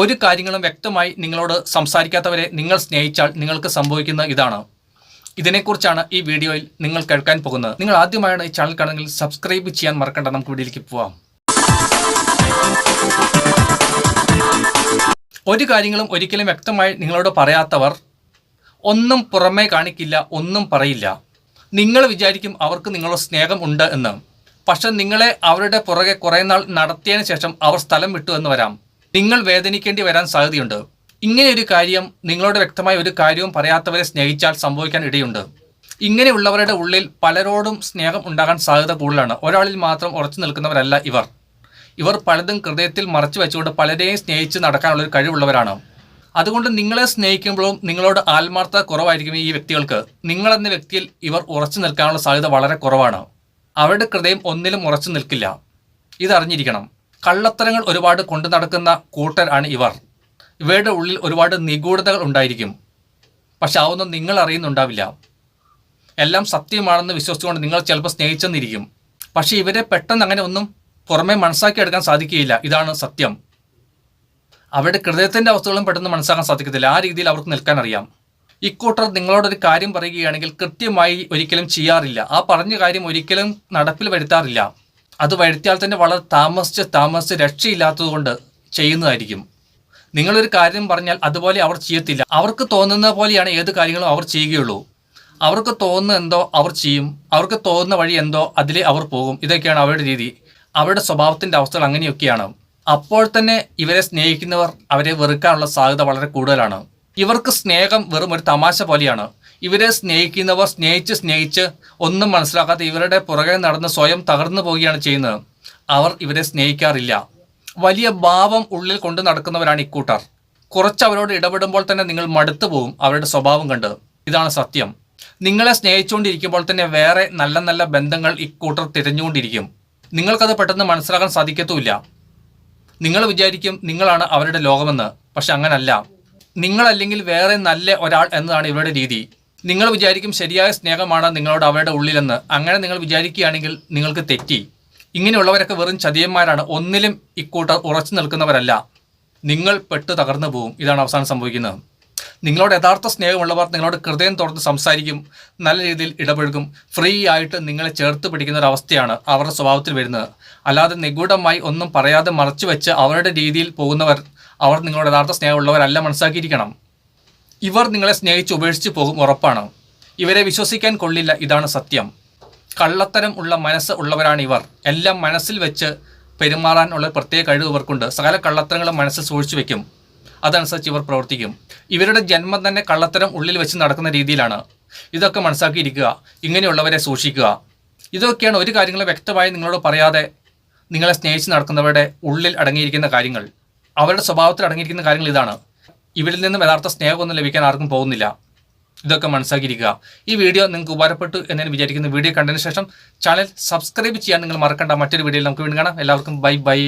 ഒരു കാര്യങ്ങളും വ്യക്തമായി നിങ്ങളോട് സംസാരിക്കാത്തവരെ നിങ്ങൾ സ്നേഹിച്ചാൽ നിങ്ങൾക്ക് സംഭവിക്കുന്ന ഇതാണ്. ഇതിനെക്കുറിച്ചാണ് ഈ വീഡിയോയിൽ നിങ്ങൾ കേൾക്കാൻ പോകുന്നത്. നിങ്ങൾ ആദ്യമായാണ് ഈ ചാനൽ കാണുമെങ്കിൽ സബ്സ്ക്രൈബ് ചെയ്യാൻ മറക്കണ്ട. നമുക്ക് വീഡിയോയിലേക്ക് പോവാം. ഒരു കാര്യങ്ങളും ഒരിക്കലും വ്യക്തമായി നിങ്ങളോട് പറയാത്തവർ ഒന്നും പുറമേ കാണിക്കില്ല ഒന്നും പറയില്ല. നിങ്ങൾ വിചാരിക്കും അവർക്ക് നിങ്ങളുടെ സ്നേഹം ഉണ്ട് എന്ന്. പക്ഷെ നിങ്ങളെ അവരുടെ പുറകെ കുറേ നാൾ നടത്തിയതിന് ശേഷം അവർ സ്ഥലം വിട്ടു എന്ന് വരാം. നിങ്ങൾ വേദനിക്കേണ്ടി വരാൻ സാധ്യതയുണ്ട്. ഇങ്ങനെ ഒരു കാര്യം നിങ്ങളോട് വ്യക്തമായ ഒരു കാര്യവും പറയാത്തവരെ സ്നേഹിച്ചാൽ സംഭവിക്കാൻ ഇടയുണ്ട്. ഇങ്ങനെയുള്ളവരുടെ ഉള്ളിൽ പലരോടും സ്നേഹം ഉണ്ടാകാൻ സാധ്യത കൂടുതലാണ്. ഒരാളിൽ മാത്രം ഉറച്ചു നിൽക്കുന്നവരല്ല ഇവർ. ഇവർ പലതും ഹൃദയത്തിൽ മറച്ചു വെച്ചുകൊണ്ട് പലരെയും സ്നേഹിച്ച് നടക്കാനുള്ള ഒരു കഴിവുള്ളവരാണ്. അതുകൊണ്ട് നിങ്ങളെ സ്നേഹിക്കുമ്പോഴും നിങ്ങളോട് ആത്മാർത്ഥത കുറവായിരിക്കും ഈ വ്യക്തികൾക്ക്. നിങ്ങളെന്ന വ്യക്തിയിൽ ഇവർ ഉറച്ചു നിൽക്കാനുള്ള സാധ്യത വളരെ കുറവാണ്. അവരുടെ ഹൃദയം ഒന്നിലും ഉറച്ചു നിൽക്കില്ല. ഇതറിഞ്ഞിരിക്കണം. കള്ളത്തരങ്ങൾ ഒരുപാട് കൊണ്ടു നടക്കുന്ന കൂട്ടരാണ് ഇവർ. ഇവയുടെ ഉള്ളിൽ ഒരുപാട് നിഗൂഢതകൾ ഉണ്ടായിരിക്കും. പക്ഷെ അതൊന്നും നിങ്ങൾ അറിയുന്നുണ്ടാവില്ല. എല്ലാം സത്യമാണെന്ന് വിശ്വസിച്ചുകൊണ്ട് നിങ്ങൾ ചിലപ്പോൾ സ്നേഹിച്ചെന്നിരിക്കും. പക്ഷേ ഇവരെ പെട്ടെന്ന് അങ്ങനെ ഒന്നും പുറമേ മനസ്സാക്കിയെടുക്കാൻ സാധിക്കുകയില്ല. ഇതാണ് സത്യം. അവരുടെ ഹൃദയത്തിന്റെ അവസ്ഥകളും പെട്ടെന്ന് മനസ്സാക്കാൻ സാധിക്കത്തില്ല. ആ രീതിയിൽ അവർക്ക് നിൽക്കാൻ അറിയാം. ഇക്കൂട്ടർ നിങ്ങളോടൊരു കാര്യം പറയുകയാണെങ്കിൽ കൃത്യമായി ഒരിക്കലും ചെയ്യാറില്ല. ആ പറഞ്ഞ കാര്യം ഒരിക്കലും നടപ്പിൽ വരുത്താറില്ല. അത് വരുത്തിയാൽ തന്നെ വളരെ താമസിച്ച് താമസിച്ച് രക്ഷയില്ലാത്തതുകൊണ്ട് ചെയ്യുന്നതായിരിക്കും. നിങ്ങളൊരു കാര്യം പറഞ്ഞാൽ അതുപോലെ അവർ ചെയ്യത്തില്ല. അവർക്ക് തോന്നുന്ന പോലെയാണ് ഏത് കാര്യങ്ങളും അവർ ചെയ്യുകയുള്ളൂ. അവർക്ക് തോന്നുന്ന എന്തോ അവർ ചെയ്യും. അവർക്ക് തോന്നുന്ന വഴി എന്തോ അതിലേ അവർ പോകും. ഇതൊക്കെയാണ് അവരുടെ രീതി. അവരുടെ സ്വഭാവത്തിന്റെ അവസ്ഥകൾ അങ്ങനെയൊക്കെയാണ്. അപ്പോൾ തന്നെ ഇവരെ സ്നേഹിക്കുന്നവർ അവരെ വെറുക്കാനുള്ള സാധ്യത വളരെ കൂടുതലാണ്. ഇവർക്ക് സ്നേഹം വെറും ഒരു തമാശ പോലെയാണ്. ഇവരെ സ്നേഹിക്കുന്നവർ സ്നേഹിച്ച് സ്നേഹിച്ച് ഒന്നും മനസ്സിലാക്കാതെ ഇവരുടെ പുറകെ നടന്ന് സ്വയം തകർന്നു പോവുകയാണ് ചെയ്യുന്നത്. അവർ ഇവരെ സ്നേഹിക്കാറില്ല. വലിയ ഭാവം ഉള്ളിൽ കൊണ്ട് നടക്കുന്നവരാണ് ഇക്കൂട്ടർ കുറച്ച് അവരോട് ഇടപെടുമ്പോൾ തന്നെ നിങ്ങൾ മടുത്തു പോവും അവരുടെ സ്വഭാവം കണ്ട്. ഇതാണ് സത്യം. നിങ്ങളെ സ്നേഹിച്ചുകൊണ്ടിരിക്കുമ്പോൾ തന്നെ വേറെ നല്ല നല്ല ബന്ധങ്ങൾ ഇക്കൂട്ടർ തിരഞ്ഞുകൊണ്ടിരിക്കും. നിങ്ങൾക്കത് പെട്ടെന്ന് മനസ്സിലാക്കാൻ സാധിക്കത്തുമില്ല. നിങ്ങൾ വിചാരിക്കും നിങ്ങളാണ് അവരുടെ ലോകമെന്ന് പക്ഷെ അങ്ങനല്ല. നിങ്ങളല്ലെങ്കിൽ വേറെ നല്ല ഒരാൾ എന്നതാണ് ഇവരുടെ രീതി. നിങ്ങൾ വിചാരിക്കും ശരിയായ സ്നേഹമാണ് നിങ്ങളോട് അവരുടെ ഉള്ളിലെന്ന്. അങ്ങനെ നിങ്ങൾ വിചാരിക്കുകയാണെങ്കിൽ നിങ്ങൾക്ക് തെറ്റി. ഇങ്ങനെയുള്ളവരൊക്കെ വെറും ചതിയന്മാരാണ്. ഒന്നിലും ഇക്കൂട്ടർ ഉറച്ചു നിൽക്കുന്നവരല്ല. നിങ്ങൾ പെട്ട് തകർന്നു പോവും. ഇതാണ് അവസാനം സംഭവിക്കുന്നത്. നിങ്ങളോട് യഥാർത്ഥ സ്നേഹമുള്ളവർ നിങ്ങളോട് ഹൃദയം തുറന്ന് സംസാരിക്കും. നല്ല രീതിയിൽ ഇടപഴകും. ഫ്രീ ആയിട്ട് നിങ്ങളെ ചേർത്ത് പിടിക്കുന്ന ഒരു അവസ്ഥയാണ് അവരുടെ സ്വഭാവത്തിൽ വരുന്നത്. അല്ലാതെ നിഗൂഢമായി ഒന്നും പറയാതെ മറച്ചു വെച്ച് അവരുടെ രീതിയിൽ പോകുന്നവർ അവർ നിങ്ങളോട് യഥാർത്ഥ സ്നേഹമുള്ളവരല്ല മനസ്സാക്കിയിരിക്കണം ഇവർ നിങ്ങളെ സ്നേഹിച്ച് ഉപേക്ഷിച്ച് പോകും ഉറപ്പാണ്. ഇവരെ വിശ്വസിക്കാൻ കൊള്ളില്ല ഇതാണ് സത്യം. കള്ളത്തരം ഉള്ള മനസ്സ് ഉള്ളവരാണ് ഇവർ. എല്ലാം മനസ്സിൽ വെച്ച് പെരുമാറാനുള്ള പ്രത്യേക കഴിവ് ഇവർക്കുണ്ട്. സകല കള്ളത്തരങ്ങളും മനസ്സിൽ സൂക്ഷിച്ചു വെക്കും. അതനുസരിച്ച് ഇവർ പ്രവർത്തിക്കും. ഇവരുടെ ജന്മം തന്നെ കള്ളത്തരം ഉള്ളിൽ വെച്ച് നടക്കുന്ന രീതിയിലാണ്. ഇതൊക്കെ മനസ്സാക്കിയിരിക്കുക ഇങ്ങനെയുള്ളവരെ സൂക്ഷിക്കുക. ഇതൊക്കെയാണ് ഒരു കാര്യങ്ങൾ വ്യക്തമായി നിങ്ങളോട് പറയാതെ നിങ്ങളെ സ്നേഹിച്ച് നടക്കുന്നവരുടെ ഉള്ളിൽ അടങ്ങിയിരിക്കുന്ന കാര്യങ്ങൾ. അവരുടെ സ്വഭാവത്തിൽ അടങ്ങിയിരിക്കുന്ന കാര്യങ്ങൾ ഇതാണ്. ഇവരിൽ നിന്നും യഥാർത്ഥ സ്നേഹമൊന്നും ലഭിക്കാൻ ആർക്കും പോകുന്നില്ല. ഇതൊക്കെ മനസ്സാക്കിയിരിക്കുക. ഈ വീഡിയോ നിങ്ങൾക്ക് ഉപകാരപ്പെട്ടു എന്ന് വിചാരിക്കുന്ന വിചാരിക്കുന്നു. വീഡിയോ കണ്ടതിന് ശേഷം ചാനൽ സബ്സ്ക്രൈബ് ചെയ്യാൻ നിങ്ങൾ മറക്കണ്ട. മറ്റൊരു വീഡിയോയിൽ നമുക്ക് വീണ്ടും കാണാം. എല്ലാവർക്കും ബൈ ബൈ.